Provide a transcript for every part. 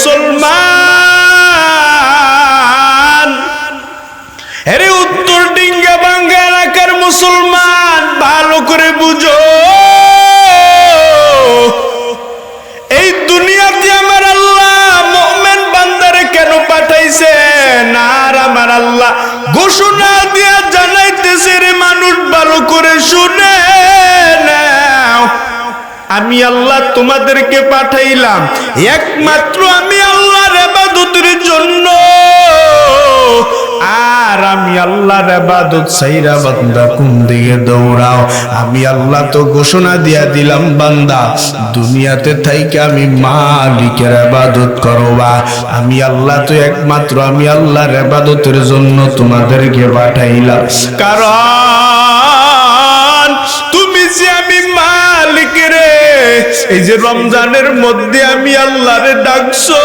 মুসলমান। এরে উত্তর ডিঙ্গা বাঙ্গা এলাকার মুসলমান, ভালো করে বুঝো। এই দুনিয়াতে আমার আল্লাহ, মোমেন বান্দারে কেন পাঠাইছেন? আর আমার আল্লাহ ঘোষণা দিয়া জানাইতেছে রে, মানুষ ভালো করে শুনে। আমি আল্লাহ তোমাদেরকে পাঠাইলাম। একমাত্র আমি আল্লাহর এবাদতের জন্য। আর আমি আল্লাহর এবাদত সাইরা বান্দা কোন দিকে দৌড়াও? আমি আল্লাহ তো ঘোষণা দিয়া দিলাম, বান্দা, দুনিয়াতে থাইকে আমি মালিকের এবাদত করবা। আমি আল্লাহ তো একমাত্র আমি আল্লাহর এবাদতের জন্য তোমাদেরকে পাঠাইলাম। কারণ এই যে রমজানের মধ্যে আমি ডাকছো,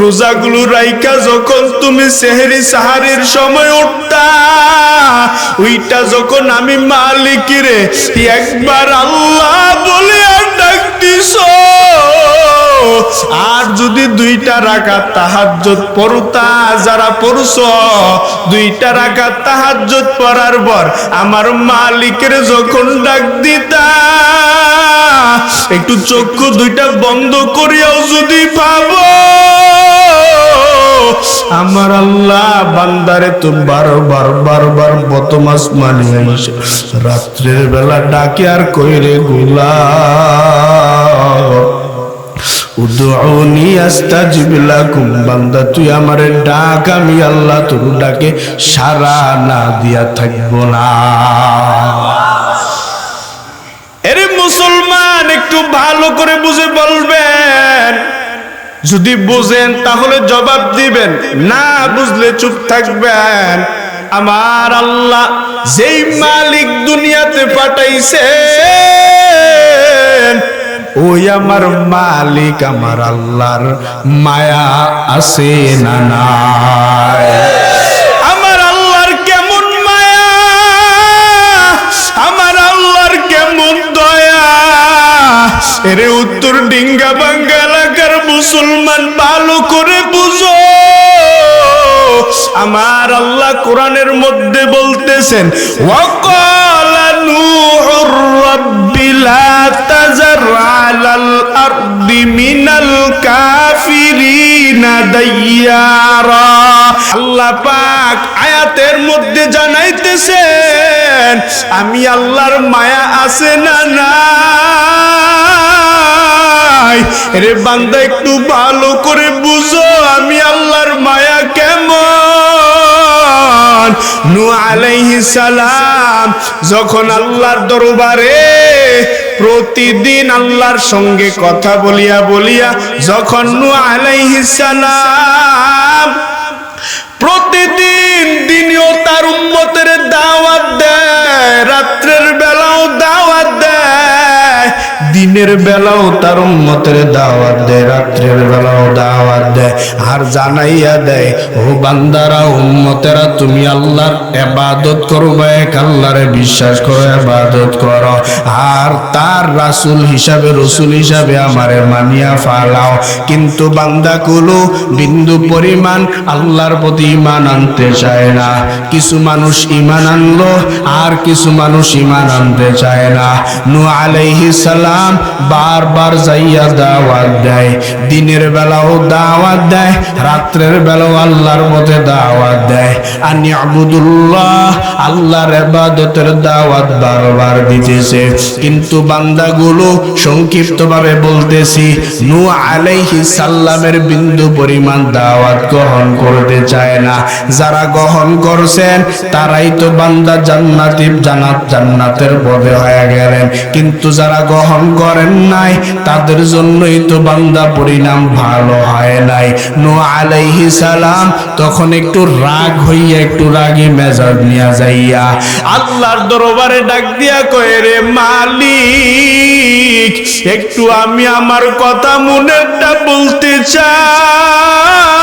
রোজাগুলো রাইকা যখন তুমি সেহেরি সাহারির সময় উঠতা, ওইটা যখন আমি মালিকিরে একবার আল্লাহ বলে আর ডাক দিছো। আর যদি দুইটা রাকাত তাহাজ্জুদ পড়তা, যারা পড়ছ, দুইটা রাকাত তাহাজ্জুদ পড়ার পর আমার মালিকের যখন ডাক দিতা, একটু চক্ষু দুইটা বন্ধ করিয়াও যদি পাবো আমার আল্লাহ বান্দারে তো বারবার বারবার বতমাস মানে আইসে রাত্রের বেলা ডাকে আর কইরে গুলা উদউনি আস্তাজিব লাকুম, বান্দা, তুই আমারে ডাক, আমি আল্লাহ তোর ডাকে সারা না দিয়া থাকব না। এরে মুসলমান, একটু ভালো করে বুঝে বলবেন। যদি বুঝেন, তাহলে জবাব দিবেন। না বুঝলে চুপ থাকবেন। আমার আল্লাহ যেই মালিক দুনিয়াতে পাঠাইছেন ওই আমার মালিক, আমার আল্লাহর মায়া আছে না নাই? আমার আল্লাহর কেমন মায়া? আমার আল্লাহর কেমন দয়া? এরে উত্তর ডিঙ্গা বাঙ্গা এলাকার মুসলমান ভালো করে বুঝো। আমার আল্লাহ কোরআনের মধ্যে বলতেছেন ওয়াকালা নূহুর রাব্বি লা আরদি মিনাল আল্লাহ পাক আয়াতের মধ্যে জানাইতেছেন, আমি আল্লাহর মায়া আছে না নাই? রে বান্দা, একটু ভালো করে বুঝো, আমি আল্লাহর মায়া কেমন? নু আলাইহি সালাম, যখন আল্লাহর দরবারে প্রতিদিন আল্লাহর সঙ্গে কথা বলিয়া বলিয়া যখন নু প্রতিদিন দিনও তার উম্মতের দাওয়াত দেয়, রাত্রের বেলাও দেয় দিনের বেলাও তার উম্মতের দাওয়াত দেয়, রাত্রের বেলাও দাওয়াত দেয়। আর জানাইয়া দেয়, ও বান্দারা, উম্মতেরা, তুমি আল্লাহর এবাদত করবে এক আল্লাহরে বিশ্বাস করো, এবাদত করো। আর তার রাসূল হিসাবে, রসুল হিসাবে আমারে মানিয়া ফালাও। কিন্তু বান্দাগুলো বিন্দু পরিমাণ আল্লাহর প্রতি ইমান আনতে চায় না। কিছু মানুষ ইমান আনলো, আর কিছু মানুষ ইমান আনতে চায় না। নু আলাইহি সালাম বারবার যাইয়া দাওয়াত দেয়। দিনের বেলাও দাওয়াত দেয়, রাত্রের বেলাও আল্লাহর মধ্যে দাওয়াত দেয়। আনি আবুদুল্লাহ আল্লাহর ইবাদতের দাওয়াত বারবার দিতেছে। কিন্তু বান্দাগুলো সংক্ষিপ্তভাবে বলতেছি, নু আলাইহি সাল্লামের বিন্দু পরিমাণ দাওয়াত গ্রহণ করতে চায় না। যারা গ্রহণ করছেন, তারাই তো বান্দা জান্নাতি জান্নাত জান্নাতের পদে হয়ে গেলেন। কিন্তু যারা গ্রহণ করেন নাই, তাদের জন্যই তো বান্দা পরিণাম ভালো হয় নাই। নো আলাইহি সালাম তখন একটু রাগ হইয়া, একটু রাগী মেজাজ নিয়া যাইয়া, আল্লাহর দরবারে ডাক দিয়া কয়ে, রে মালিক, একটু আমি আমার কথা মনেরটা বলতে চাই।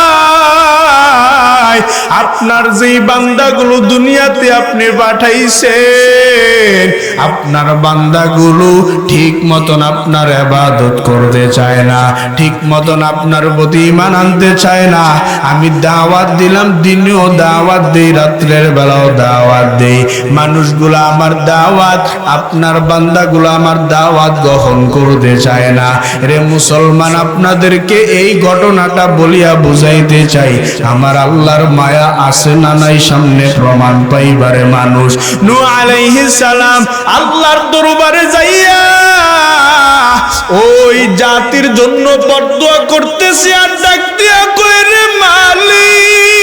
আপনার যেই বান্দাগুলো দুনিয়াতে আপনি পাঠাইছেন, আপনার বান্দাগুলো ঠিক মতন আপনার আবাদত করতে চায় না, ঠিক মতন আপনার প্রতি ইমান আনতে চায় না। আমি দাওয়াত দিলাম, দিনেও দাওয়াত দেই, রাত্রের বেলাও দাওয়াত দেই। মানুষগুলো আমার দাওয়াত, আপনার বান্দাগুলো আমার দাওয়াত গ্রহণ করতে চায় না। রে মুসলমান, আপনাদেরকে এই ঘটনাটা বলিয়া বুঝাইতে চাই, আমার আল্লাহর মায়া আছে না নাই সামনে প্রমাণ পাইবারে মানুষ। নু আলাইহিস সালাম আল্লাহর দরবারে যাইয়া ওই জাতির জন্য বদদোয়া করতেছে আর ডাক দিয়া কই রে মালিক,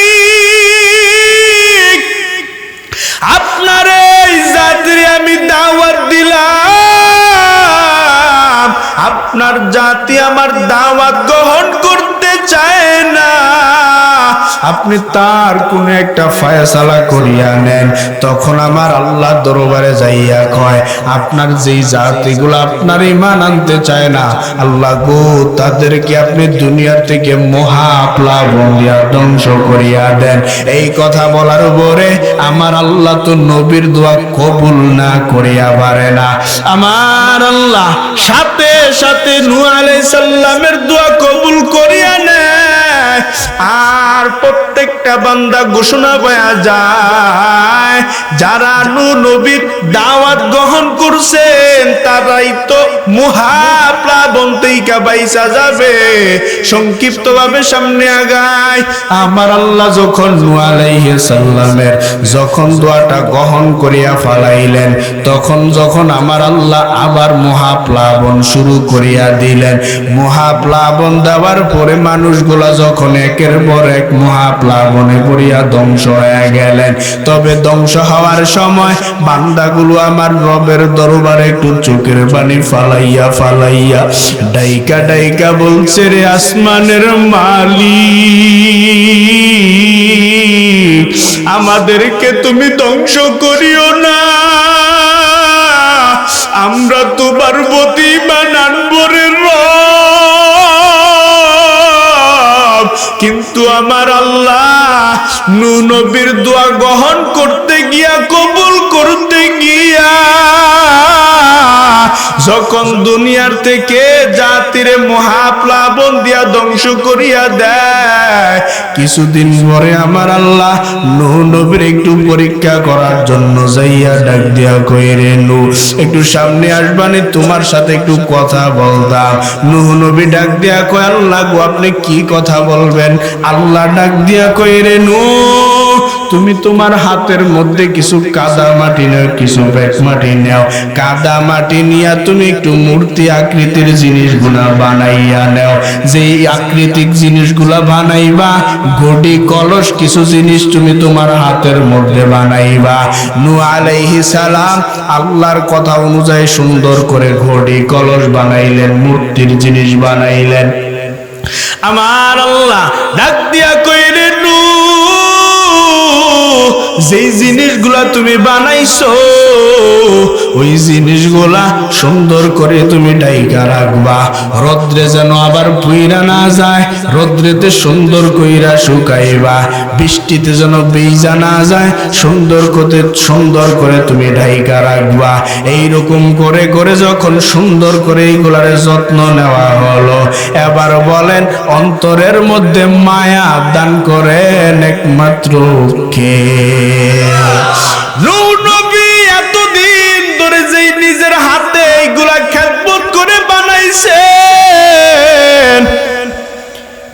আপনার এই জাতির আমি দাওয়াত দিলাম। আপনার জাতি আমার দাওয়াত গ্রহণ করতে চায় না। আপনি তার কোন একটা ফয়সালা করিয়া নেন, তখন আমার আল্লাহ দরবারে যাইয়া কয়, আপনার যেই জাতিগুলো আপনার ইমান আনতে চায় না, আল্লাহ গো, তাদেরকে আপনি দুনিয়া থেকে মহা প্লাবন দিয়া ধ্বংস করিয়া দেন। এই কথা বলার পরে আমার আল্লাহ তো নবীর দোয়া কবুল না করিয়া পারে না। আমার আল্লাহ সাথে সাথে নূহ আলাইহিস সালামের দোয়া কবুল করিয়া আর প্রত্যেকটা বান্দা ঘোষণা পাওয়া যায়, যারা নু নবীর দাওয়াত গ্রহণ করছেন, তারাই তো মহাপ্লাবন বাইসা যাবে। সংক্ষিপ্ত ভাবে সামনে আগায়, আমার আল্লাহ যখন নু আলাইহিস সালামের যখন দোয়াটা গ্রহণ করিয়া ফালাইলেন, তখন যখন আমার আল্লাহ আবার মহাপ্লাবন শুরু করিয়া দিলেন, মহাপ্লাবন দেওয়ার পরে মানুষগুলা যখন একের পর এক মহাপ্লাবনে পড়িয়া ধ্বংস হয়ে গেলেন, তবে ধ্বংস হওয়ার সময় বান্দাগুলো আমার রবের দরবারে একটু চোখের পানি ফালাইয়া ফালাইয়া ডাইকা ডাইকা বলছে, রে আসমানের মালিক, আমাদেরকে তুমি ধ্বংস করিও না। আমরা তোমার প্রতি বানানবরে রব কিন্তু আমার আল্লাহ নু নবীর দোয়া গ্রহণ করতে গিয়া কবুল করতে গিয়া যখন দুনিয়ার থেকে জাতিরে মহাপ্লাবন দিয়া ধ্বংস করিয়া দেয়, কিছুদিন পরে আমার আল্লাহ নু নবীর একটু পরীক্ষা করার জন্য যাইয়া ডাক দিয়া কইরে নু একটু সামনে আসবানি তোমার সাথে একটু কথা বলতাম। নুহ নবী ডাক দিয়া কয়, আল্লাহ গো, আপনি কি কথা বলবেন? আল্লাহ ডাক দিয়া কইরে নু তুমি তোমার হাতের মধ্যে কিছু কাদা মাটি নাও, কিছু ব্যাগ মাটি নাও। কাদা মাটি নিয়া তুমি একটু মূর্তি আকৃতির জিনিসগুলা বানাইয়া নাও। যে আকৃতিক জিনিসগুলা বানাইবা, ঘটি, কলস, কিছু জিনিস তুমি তোমার হাতের মধ্যে বানাইবা। নু আলাইহি সালাম, আল্লাহর কথা অনুযায়ী সুন্দর করে ঘটি, কলস বানাইলেন, মূর্তির জিনিস বানাইলেন। আমার আল্লাহ ডাক দিয়া কইরে নু যেই জিনিসগুলা তুমি বানাইছো, ওই জিনিসগুলা সুন্দর করে তুমি ডাইকা রাখবা। রদ্রে যেন আবার পুইরা না যায়, রদ্রেতে সুন্দর কইরা শুকাইবা। বৃষ্টিতে যেন বেইজা না যায়, সুন্দর করে সুন্দর করে তুমি ঢাইকা রাখবা। এইরকম করে করে যখন সুন্দর করে এইগুলার যত্ন নেওয়া হলো, এবার বলেন অন্তরের মধ্যে মায়া দান করেন একমাত্র কে? নবী এতদিন ধরে যেই নিজের হাতে করে বানাইছেন,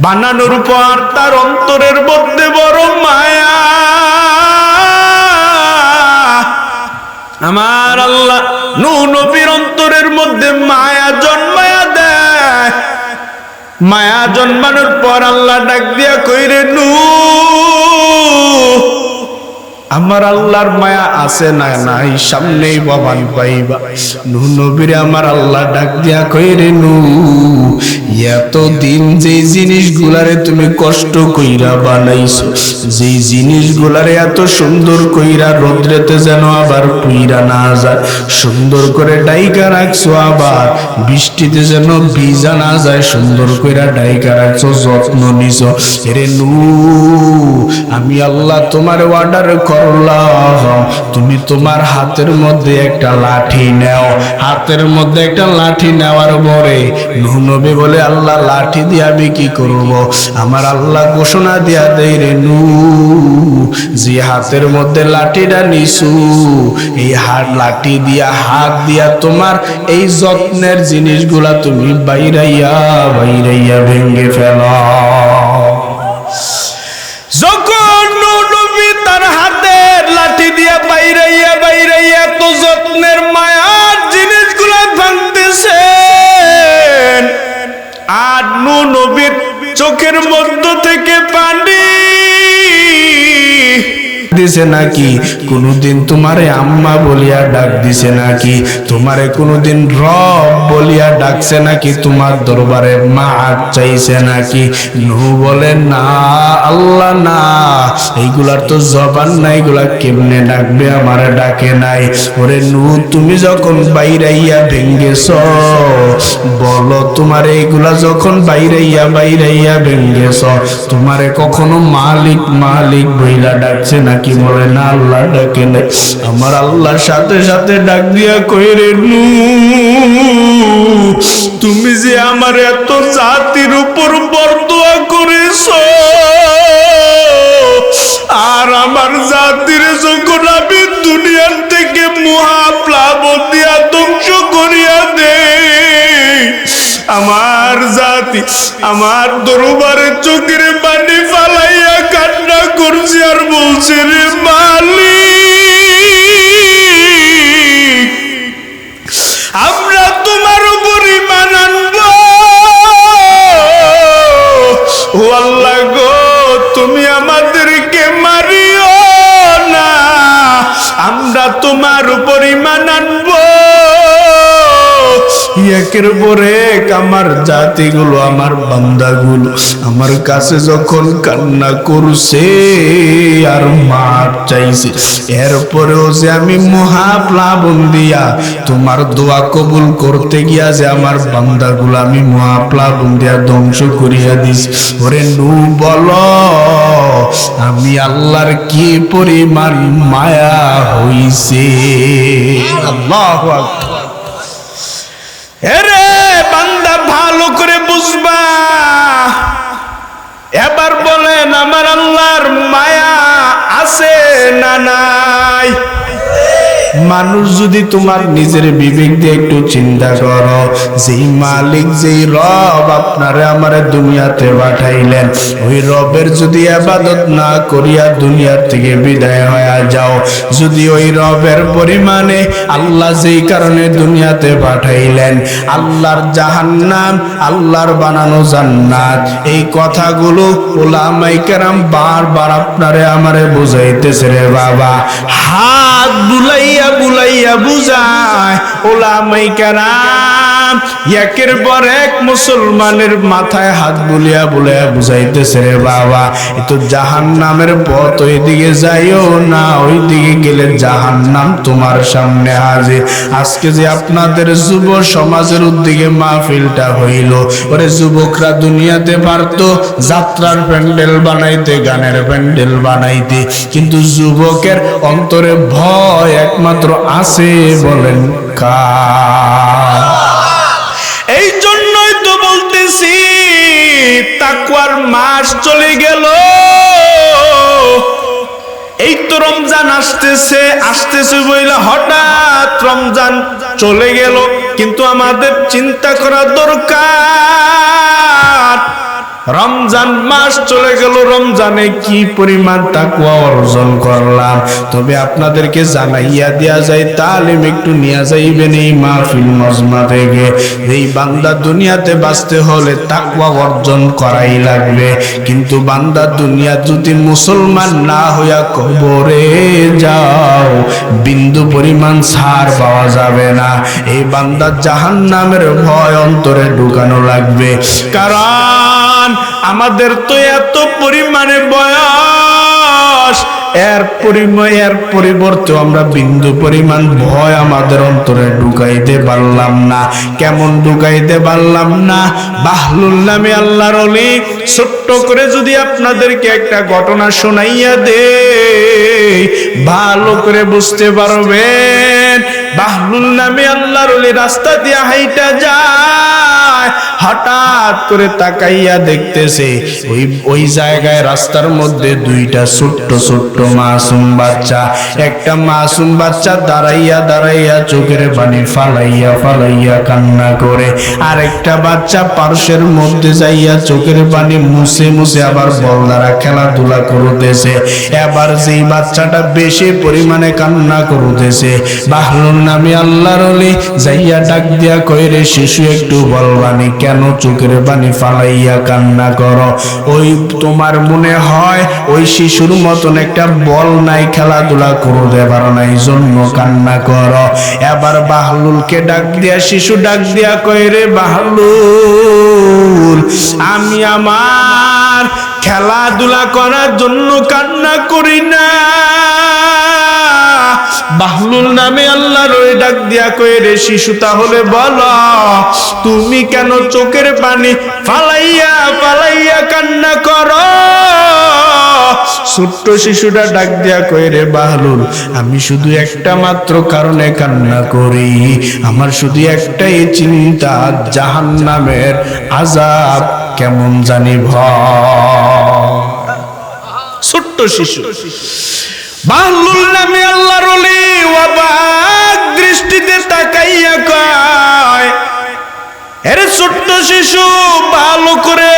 বানানোর পর তার অন্তরের মধ্যে বড় মায়া। আমার আল্লাহ নূ নবীর অন্তরের মধ্যে মায়া জন্মায়া দেয়। মায়া জন্মানোর পর আল্লাহ ডাক দিয়া কইরে নূ আমার আল্লাহর মায়া আছে না নাই? সামনেই বাবান পাইবা। নু নবীরে আমার আল্লাহ ডাক দিয়া কইরে নু এত দিন যে জিনিসগুলারে তুমি কষ্ট কইরা বানাইছো, যে জিনিসগুলারে এত সুন্দর কইরা রোদ্রেতে যেন আবার পুইরা না যায়, সুন্দর করে ডাইকা রাখছো আবার, বৃষ্টিতে যেন ভিজা না যায়, সুন্দর কইরা ডাইকা রাখছো, যত্ন নিছো। রে নু আমি আল্লাহ তোমার অর্ডার তুমি তোমার হাতের মধ্যে একটা লাঠি নাও। হাতের মধ্যে একটা লাঠি নেওয়ার পরে নূহ নবী বলে, আল্লাহ, লাঠি দিয়ে আমি কি করব? আমার আল্লাহ ঘোষণা দিয়া দেই রে নু যে হাতের মধ্যে লাঠিটা নিছু, এই হাত, লাঠি দিয়া, হাত দিয়া তোমার এই যত্নের জিনিসগুলা তুমি বাইরাইয়া বাইরাইয়া ভেঙ্গে ফেলা। নূহ নবীর চোখের মধ্য থেকে পানি। দিছে নাকি? কোনদিন তোমারে আম্মা বলিয়া ডাক দিছে নাকি? তোমারে কোনদিন রব বলিয়া ডাকছে নাকি? তোমার দরবারে মা চাইছে নাকি? নু বলে, না, আল্লাহ না। এইগুলার তো জবান নাই, এগুলা কেমনে ডাকবে? আমারে ডাকে নাই। ওরে নু তুমি যখন বাইরাইয়া ভেঙ্গেছ, বলো তোমার এইগুলা যখন বাইরাইয়া বাইরাইয়া ভেঙ্গেছ, তোমারে কখনো মালিক মালিক বইলা ডাকছে নাকি? বলে না আল্লাহ ডাকে নাই আমার আল্লাহর সাথে সাথে ডাক দিয়া কইরে, নু, তুমি যে আমার এত জাতির উপর বরদোয়া করেছ, আর আমার জাতির যখন আমি দুনিয়ার থেকে মহাপ্লাব দিয়া ধ্বংস করিয়া দে আমার জাতি, আমার দরবারে চোখের পানি ফালাইয়া কান্না করছে আর বলছে রে মালিক, আমরা তোমার উপর ইমান আনব। ও আল্লাহ গো, তুমি আমাদেরকে মারিও না, আমরা তোমার উপর ইমান আনব। একের পরে এক আমার জাতিগুলো, আমার বান্দাগুলো, আমার কাছে যখন কান্না করছে আর মাপ চাইছে, এরপরেও যে আমি মহাপ্লাবন দিয়া তোমার দোয়া কবুল করতে গিয়া যে আমার বান্দাগুলো আমি মহাপ্লাবন দিয়া ধ্বংস করিয়া দিছি। ওরে নু বল, আমি আল্লাহর কি পরিমাণ মায়া হইছে? আল্লাহ এরে বান্দা ভালো করে বুঝবা। এবার বলেন আমার আল্লাহর মায়া আছে না নাই? মানুষ যদি তোমার নিজের বিবেক দিয়ে একটু চিন্তা করো, যেই মালিক, যেই রব আপনারে আমার দুনিয়াতে পাঠাইলেন, ওই রবের যদি আবাদত না করিয়া দুনিয়ার থেকে বিদায় হয়ে যাও, যদি ওই রবের পরিমাণে আল্লাহ যেই কারণে দুনিয়াতে পাঠাইলেন, আল্লাহর জাহান্নাম, আল্লাহর বানানো জান্নাত, এই কথাগুলো ওলামাই কেরাম বারবার আপনারে আমারে বুঝাইতেছে রে বাবা। হাত বুলাইয়া বুলাইয়া বুঝায়, ওলামাই কেরাম, একের পর এক মুসলমানের মাথায় হাত বুলিয়া বুলাইয়া বুঝাইতেছে রে বাবা, এ তো জাহান নামের পথ, ওইদিকে যাইও না, ওইদিকে গেলে জাহান নাম তোমার সামনে হাজির। আজকে যে আপনাদের যুব সমাজের উদ্দিকে মাহফিলটা হইল, ওরে যুবকরা দুনিয়াতে পারতো যাত্রার প্যান্ডেল বানাইতে, গানের প্যান্ডেল বানাইতে, কিন্তু যুবকের অন্তরে ভয় একমাত্র আছে বলেন এই জন্যই তো বলতেছি তাকুয়ার মাস চলে গেল। এই তো রমজান আসতেছে আসতেছে বইলে হঠাৎ রমজান চলে গেল। কিন্তু আমাদের চিন্তা করা দরকার। রমজান মাস চলে গেল, রমজানে কি পরিমাণ তাকুয়া অর্জন করলাম? তবে আপনাদেরকে জানাইয়া দেয়া যায়, তালিম একটু নিয়ে যাইবেন এই মাহফিল মজমা থেকে। এই বান্দা দুনিয়াতে বাঁচতে হলে তাকুয়া অর্জন করাই লাগবে। কিন্তু বান্দা দুনিয়া যদি মুসলমান না হইয়া কবরে যাও, বিন্দু পরিমাণ সার পাওয়া যাবে না। এই বান্দা জাহান নামের ভয় অন্তরে ঢুকানো লাগবে। কারণ আমাদের তো এত পরিমাণে বয়স। এর পরিময় এর পরিবর্তে আমরা বিন্দু পরিমাণ ভয় আমাদের অন্তরে ঢুকাইতে পারলাম না। কেমন ঢুকাইতে পারলাম না? বাহলুল নামে আল্লাহর অলি ছোট্ট করে যদি আপনাদেরকে একটা ঘটনা শোনাইয়া দে ভালো করে বুঝতে পারবেন বাহলুল নামে আল্লাহর রাস্তা দিয়ে হাইটা যায়, হঠাৎ করে তাকাইয়া দেখতেছে ওই ওই জায়গায় রাস্তার মধ্যে দুইটা ছোট্ট ছোট্ট মাসুম বাচ্চা, একটা মাসুম বাচ্চা দাঁড়াইয়া দাঁড়াইয়া চোখের পানি ফালাইয়া ফালাইয়া কান্না করে আর একটা বাচ্চা পার্শ্বের মধ্যে যাইয়া চোখের পানি মুছে মুছে আবার বল দ্বারা খেলাধুলা করতেছে, এবার যেই বাচ্চাটা বেশি পরিমাণে কান্না করতেছে, বাহরুল নামে আল্লাহর অলি। যাইয়া ডাক দিয়া কইরে শিশু, একটু বলবানি কেন চোখের পানি ফালাইয়া কান্না করো? ওই তোমার মনে হয় ওই শিশুর মতন একটা বল নাই, খেলাধুলা করতে পারো না এই জন্য কান্না করো। এবার বাহলুলকে ডাক দিয়া, শিশু ডাক দিয়া কইরে বাহলুল, আমি আমার খেলাধুলা করার জন্য কান্না করি না। বাহলুল নামে আল্লাহর ওই ডাক দিয়া কয়ে রে শিশু, তাহলে বলো, তুমি কেন চোখের পানি ফালাইয়া ফালাইয়া কান্না করো? ছোট্ট শিশুটা ডাক দিয়া কয়ে রে বাহলুল, আমি শুধু একটা মাত্র কারণে কান্না করি। আমার শুধু একটাই চিন্তা জাহান নামের আজাব কেমন জানি ভয়। ছোট্ট শিশু শিশু বাহলুল নামে আল্লাহর ওলি, অবাক দৃষ্টিতে তাকাইয়া কয়, এর ছোট্ট শিশু, ভালো করে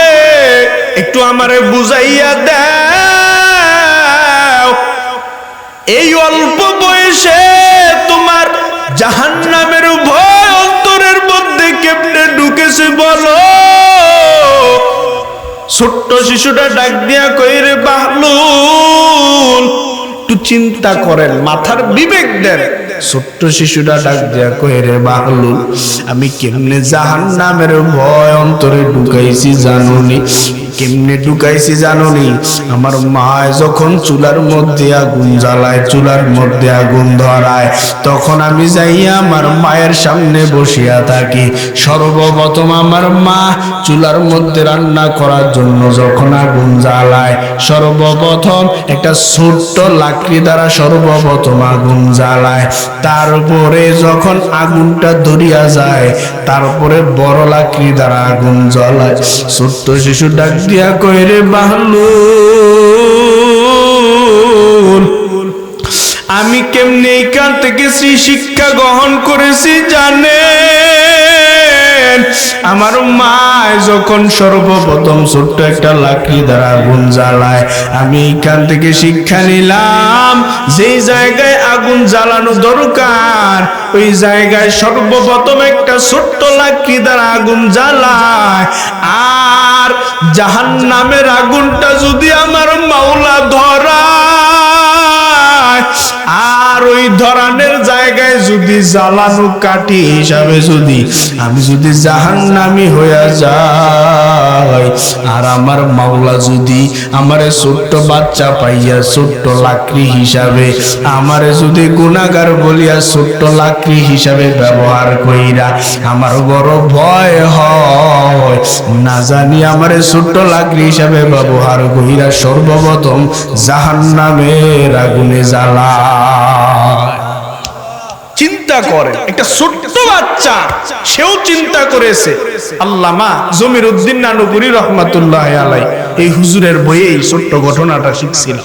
একটু আমারে বুঝাইয়া দাও। এই অল্প বয়সে তোমার জাহান্নামের ভয় অন্তরের মধ্যে কেমনে ঢুকেছে বলো? ছোট্ট শিশুটা ডাক দিয়া কইরে একটু চিন্তা করেন মাথার বিবেক দেন। ছোট্ট শিশুটা ডাক দিয়া কইরে বাহলুল আমি কেমনে জাহান নামের ভয় অন্তরে ঢুকাইছি জানুনি? কেমনে ঢুকাইছি জানুনি? আমার মা যখন চুলার মধ্যে আগুন জ্বালায়, চুলার মধ্যে আগুন ধরায়, তখন আমি যাইয়া আমার মায়ের সামনে বসিয়া থাকি। সর্বপ্রথম আমার মা চুলার মধ্যে রান্না করার জন্য যখন আগুন জ্বালায়, সর্বপ্রথম একটা ছোট্ট লাকড়ি দ্বারা সর্বপ্রথম আগুন জ্বালায়। তারপরে যখন আগুনটা ধরিয়া যায়, তারপরে বড় লাকড়ি দ্বারা আগুন জ্বলায়। ছোট্ট শিশু ডাক দিয়া কইরে বাহলু আমি কেমনি এইখান থেকে শ্রী শিক্ষা গ্রহণ করেছি জানেন আমার মা যখন সর্বপ্রথম ছোট্ট একটা লাকড়ি দ্বারা আগুন জ্বালায়, আমি এইখান থেকে শিক্ষা নিলাম যেই জায়গায় আগুন জ্বালানো দরকার, ওই জায়গায় সর্বপ্রথম একটা ছোট্ট লাকড়ি দ্বারা আগুন জ্বালায়। আর জাহান নামের আগুনটা যদি আমার মাওলা ধরা আর ওই ধরানের জায়গায় যদি জ্বালানো কাঠি হিসাবে যদি আমি যদি জাহান নামি হইয়া যাই, আর আমার মাওলা যদি আমারে ছোট্ট বাচ্চা পাইয়া, ছোট্ট লাকড়ি হিসাবে আমারে যদি গুণাগার বলিয়া ছোট্ট লাকড়ি হিসাবে ব্যবহার কইরা আমার বড় ভয় হয়, না জানি আমারে ছোট্ট লাকড়ি হিসাবে ব্যবহার কইরা সর্বপ্রথম জাহান নামের আগুনে জ্বালা চিন্তা করে। একটা ছোট্ট বাচ্চা, সেও চিন্তা করেছে। আল্লামা জমির উদ্দিন নানুপুরি রহমাতুল্লাহ আলাই এই হুজুরের বইয়ে এই ছোট্ট ঘটনাটা শিখছিল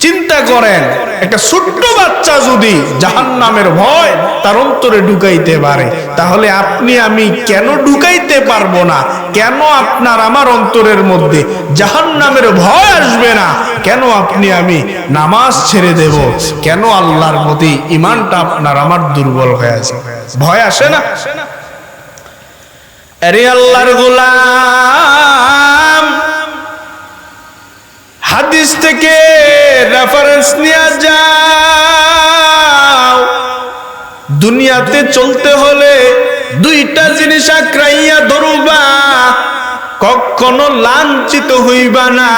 চিন্তা করেন, একটা ছোট্ট বাচ্চা যদি জাহান নামের ভয় তার অন্তরে ঢুকাইতে পারে, তাহলে আপনি আমি কেন ঢুকাইতে পারব না? কেন আপনার আমার অন্তরের মধ্যে জাহান নামের ভয় আসবে না? কেন আপনি আমি নামাজ ছেড়ে দেব? কেন আল্লাহর প্রতি ইমানটা আপনার আমার দুর্বল হয়ে আছে? ভয় আসে না? আরে আল্লাহর গোলাম! হাদিস থেকে রেফারেন্স নিয়ে যাও। দুনিয়াতে চলতে হলে দুইটা জিনিস আক্রাইয়া ধরুবা। কখনো লাঞ্ছিত হইবা না,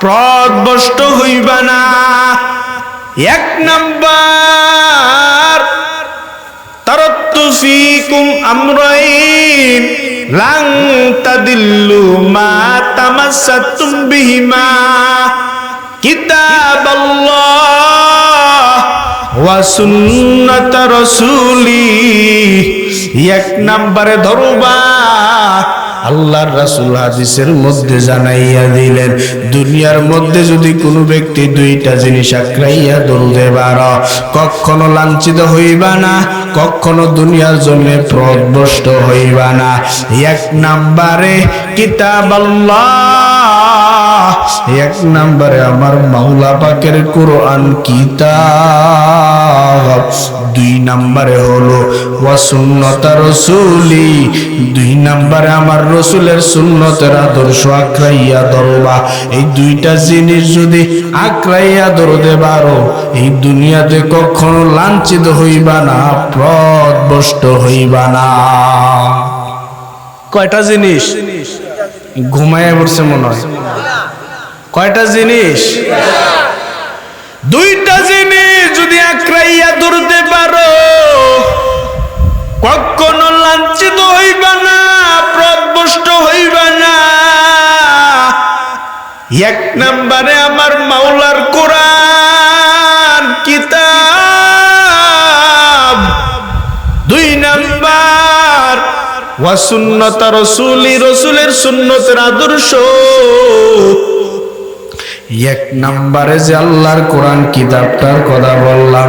প্রদবষ্ট হইবা না। এক নাম্বার তারাত্তু ফিকুম আমরাইন। লাং তাদিল্লু মা তামাসাতুম বিহিমা কিতাবাল্লাহ ওয়া সুন্নাত রাসূলি। এক নম্বরে ধরবা। আল্লাহর রাসুল হাদিসের মধ্যে জানাইয়া দিলেন, দুনিয়ার মধ্যে যদি কোনো ব্যক্তি দুইটা জিনিস আঁকড়াইয়া দৌড়তে পার, কখনো লাঞ্ছিত হইবা না, কখনো দুনিয়ার জন্য প্রদবষ্ট হইবা না। এক নাম্বারে কিতাব আল্লাহ। এক নাম্বারে আমার মাওলা পাকের কোরআন কিতাব। দুই নাম্বারে হলো ওয়াসুন্নতা রসুলি। দুই নাম্বারে আমার রসুলের সুন্নতের আদর্শ আঁকড়াইয়া ধরবা। এই দুইটা জিনিস যদি আঁকড়াইয়া ধরতে পারো এই দুনিয়াতে কখনো লাঞ্ছিত হইবা না প্রদবষ্ট হইবা না। কয়টা জিনিস? ঘুমায় পড়ছে মনে হয়। কয়টা জিনিস? দুইটা জিনিস যদি আঁকড়াইয়া ধরতে পারো, কখনো লাঞ্ছিত হইবা না প্রদবষ্ট হইবা না। এক নম্বরে আমার মাওলার কোরআন, কিতাব। দুই নাম্বার ওয়াসুন্নত রসুলি, রসুলের সুন্নতের আদর্শ। এক নম্বরে যে আল্লাহর কোরআন কিতাবটার কথা বললাম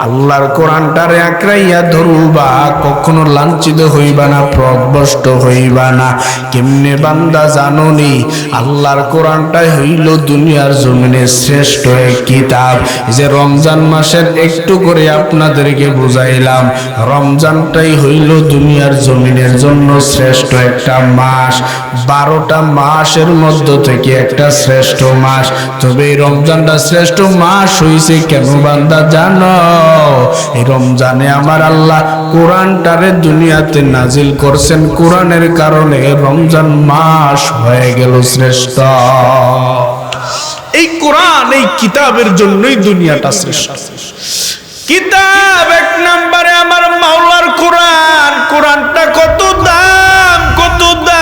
আল্লাহর কোরআনটারে আঁকড়াইয়া ধরুবা, কখনো লাঞ্ছিত হইবা না প্রদবষ্ট হইবা না। কেমনে বান্দা জাননি, আল্লাহর কোরআনটাই হইল দুনিয়ার জমিনে শ্রেষ্ঠ এক কিতাব। যে রমজান মাসের একটু করে আপনাদেরকে বুঝাইলাম, রমজানটাই হইল দুনিয়ার জমিনের জন্য শ্রেষ্ঠ একটা মাস। বারোটা মাসের মধ্য থেকে একটা শ্রেষ্ঠ মাস। তবে এই রমজানটা শ্রেষ্ঠ মাস হইছে কেন বান্দা জানো? এই রমজানে আমার আল্লাহ কোরআনটারে দুনিয়াতে নাজিল করছেন। কোরআনের কারণে রমজান মাস হয়ে গেল শ্রেষ্ঠ। এই কোরআন, এই কিতাবের জন্যই দুনিয়াটা শ্রেষ্ঠ। কিতাব এক আমার মাওলার কোরআন। কোরআনটা কত দাম কত দাম।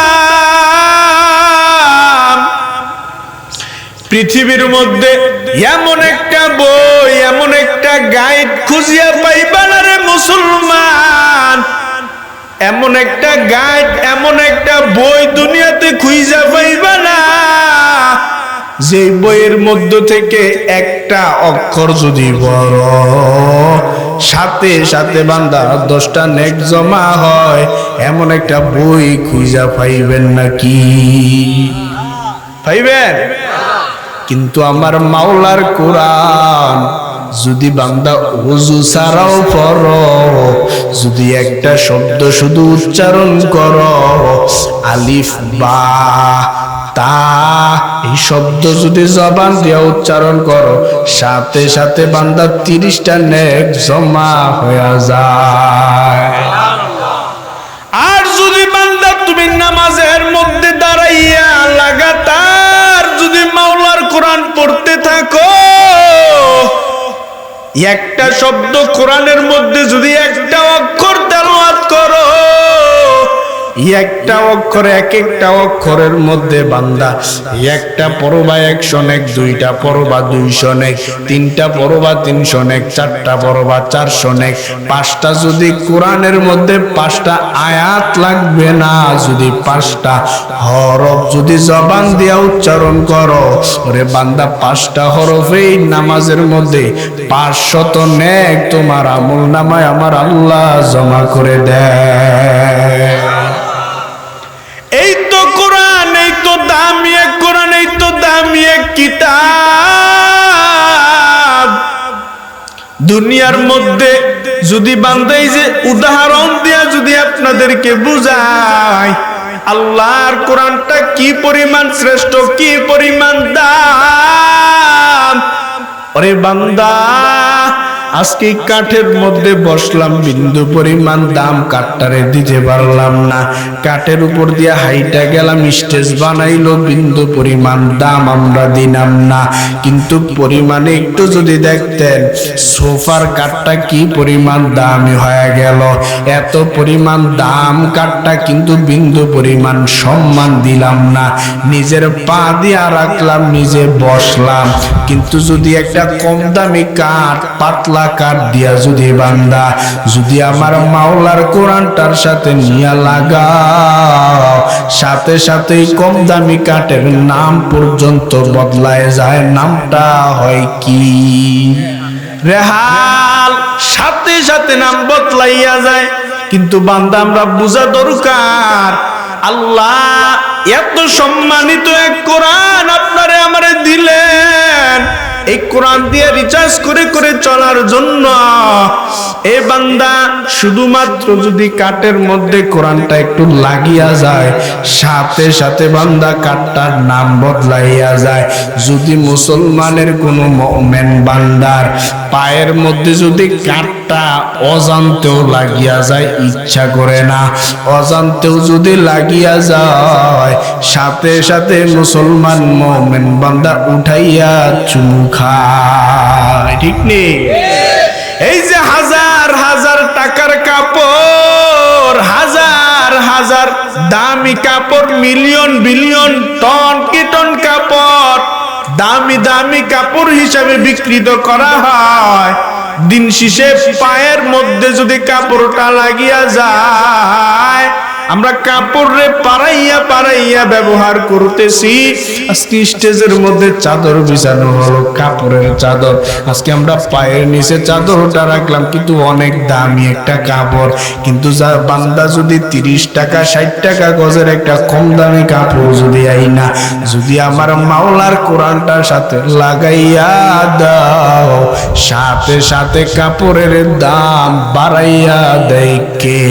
পৃথিবীর মধ্যে এমন একটা বই, এমন গাইড খুঁজিয়া পাইবা না রে মুসলমান। এমন একটা গাইড এমন একটা বই দুনিয়াতে খুঁজা পাইবা না। যে বইয়ের মধ্য থেকে একটা অক্ষর যদি বড় সাথে সাথে বান্দা দশটা নেক জমা হয়, এমন একটা বই খুঁজা পাইবেন নাকি? পাইবেন? কিন্তু আমার মাওলার কোরআন যদি বান্দা ওজু ছাড়াও পর যদি একটা শব্দ শুধু উচ্চারণ কর, আলিফ, বা, তা, এই শব্দ যদি জবান দিয়ে উচ্চারণ করো, সাথে সাথে বান্দা তিরিশটা নেক জমা হয়ে যায়। আর যদি বান্দা তুমি নামাজের মধ্যে দাঁড়াইয়া লাগাতার যদি মাওলার কোরআন পড়তে থাকো একটা শব্দ কোরআনের মধ্যে যদি একটা অক্ষর তেলাওয়াত করো একটা অক্ষর এক একটা অক্ষরের মধ্যে বান্দা। একটা পরবা একশো নেক দুইটা পরবা দুইশো নেক তিনটা পরবা তিনশো নেক চারটা পরবা চারশো নেক পাঁচটা যদি কোরআনের মধ্যে পাঁচটা আয়াত লাগবে না, যদি পাঁচটা হরফ যদি জবান দিয়া উচ্চারণ করো, ওরে বান্দা, পাঁচটা হরফেই নামাজের মধ্যে পাঁচশত নেক তোমার আমল নামায় আমার আল্লাহ জমা করে দেয়। দুনিয়ার মধ্যে যদি বান্দাই যে উদাহরণ দিয়া যদি আপনাদেরকে বুঝায়, আল্লাহর কোরআনটা কি পরিমাণ শ্রেষ্ঠ, কি পরিমাণ দাম? অরে বান্দা আজকে কাঠের মধ্যে বসলাম, বিন্দু পরিমাণ দাম কাঠটারে দিতে পারলাম না। কাঠের উপর দিয়ে হাইটা গেলাম, স্টেজ বানাইলো, বিন্দু পরিমাণ দাম আমরা দিলাম না। কিন্তু পরিমাণে একটু যদি দেখতেন, সোফার কাঠটা কি পরিমাণ দামি হয়ে গেল। এত পরিমাণ দাম কাঠটা কিন্তু বিন্দু পরিমাণ সম্মান দিলাম না। নিজের পা দিয়া রাখলাম, নিজে বসলাম। কিন্তু যদি একটা কম দামি কাঠ, পাতলা কাঠ দিয়া যদি বান্দা, যদি আমার মাওলার কোরআনটার সাথে নিয়া লাগাও, সাথে সাথেই কম দামি কাঠের নাম পর্যন্ত বদলায় যায়, নামটা হয় কি? রেহাল, সাথে সাথে নাম বদলাইয়া যায়, কিন্তু বান্দা আমরা বোঝা দরকার, আল্লাহ এত সম্মানিত এক কোরআন আপনারে আমারে দিলেন। এই কোরআন দিয়ে রিচার্জ করে করে চলার জন্য। এ বান্দা, শুধুমাত্র যদি কাঠের মধ্যে কোরআনটা একটু লাগিয়া যায়, সাথে সাথে বান্দা কাঠটার নাম বদলাইয়া যায়। যদি মুসলমানের কোনো মেন বান্দার পায়ের মধ্যে যদি কাঠটা অজান্তেও লাগিয়া যায়, ইচ্ছা করে না। অজান্তেও যদি লাগিয়া যায় সাথে সাথে মুসলমান মোমেন বান্দা উঠাইয়া চুমু খায়। ঠিক নেই এই যে হাজার হাজার টাকার কাপড়, হাজার হাজার দামি কাপড়, মিলিয়ন বিলিয়ন টন কি টন কাপড় দামি দামি কাপড় হিসাবে বিকৃত করা হয়। দিন শেষে পায়ের মধ্যে যদি কাপড়টা লাগিয়া যায় আমরা কাপড় রে পারাইয়া পারাইয়া ব্যবহার করতেছি। আজকে স্টেজের মধ্যে চাদর বিছানো হলো, কাপড়ের চাদর। আজকে আমরা পায়ের নিচে চাদরটা রাখলাম, কিন্তু অনেক দামি একটা কাপড়। কিন্তু যা বান্দা যদি তিরিশ টাকা, ষাট টাকা গজের একটা কম দামি কাপড় যদি আই না, যদি আমার মাওলার কোরআনটার সাথে লাগাইয়া দাও, সাথে সাথে কাপড়ের দাম বাড়াইয়া দেয় কে?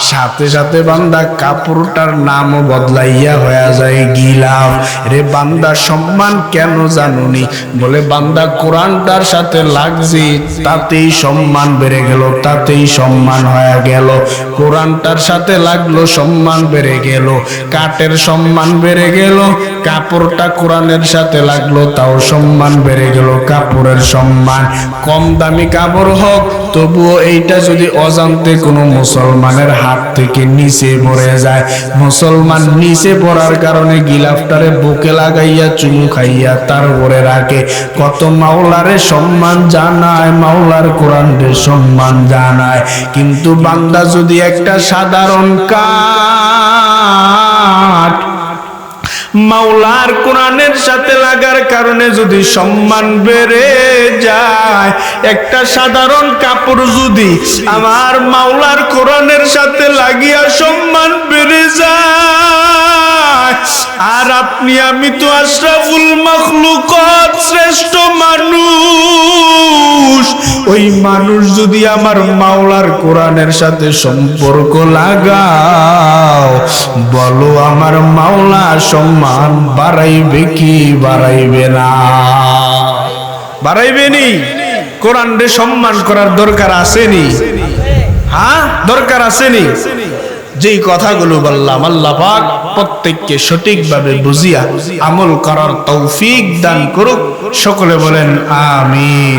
সাথে সাথে বান্দা কাপড়টার নামও বদলাইয়া হয়ে যায় গিলাম। রে বান্দা, সম্মান কেন জানুনি? বলে, বান্দা, কোরআনটার সাথে লাগছে, তাতেই সম্মান বেড়ে গেল, তাতেই সম্মান হয়ে গেল। কোরআনটার সাথে লাগল, সম্মান বেড়ে গেল, কাঠের সম্মান বেড়ে গেল, কাপড়টা কোরআনের সাথে লাগল, তাও সম্মান বেড়ে গেল, কাপড়ের সম্মান। কম দামি কাপড় হোক, তবুও এইটা যদি অজান্তে কোনো মুসলমানের হাত থেকে নিচে পড়ে যায়। মুসলমান নিচে পড়ার কারণে গিলাফটারে বুকে লাগাইয়া চুমু খাইয়া তার উপরে রাখে। কত মাওলারে সম্মান জানায়, মাওলার কোরআনের সম্মান জানায়। কিন্তু বান্দা যদি একটা সাধারণ কাঠ মাওলার কোরআনের সাথে লাগার কারণে যদি সম্মান বেড়ে যায়, একটা সাধারণ কাপড় যদি আমার মাওলার কোরআনের সাথে লাগিয়া সম্মান বেড়ে যায় আর আপনি, আমি তো আশরাফুল মখলুকত শ্রেষ্ঠ মানুষ। ওই মানুষ যদি আমার মাওলার কোরআনের সাথে সম্পর্ক লাগাও, বলো আমার মাওলা সম্মান বাড়াইবে কি বাড়াইবে না? বাড়াইবে নি? কোরআনরে সম্মান করার দরকার আসেনি হ্যাঁ দরকার আসেনি যেই কথাগুলো বললাম, আল্লাহ পাক প্রত্যেককে সঠিকভাবে বুঝিয়া আমল করার তৌফিক দান করুক। সকলে বলেন, আমিন।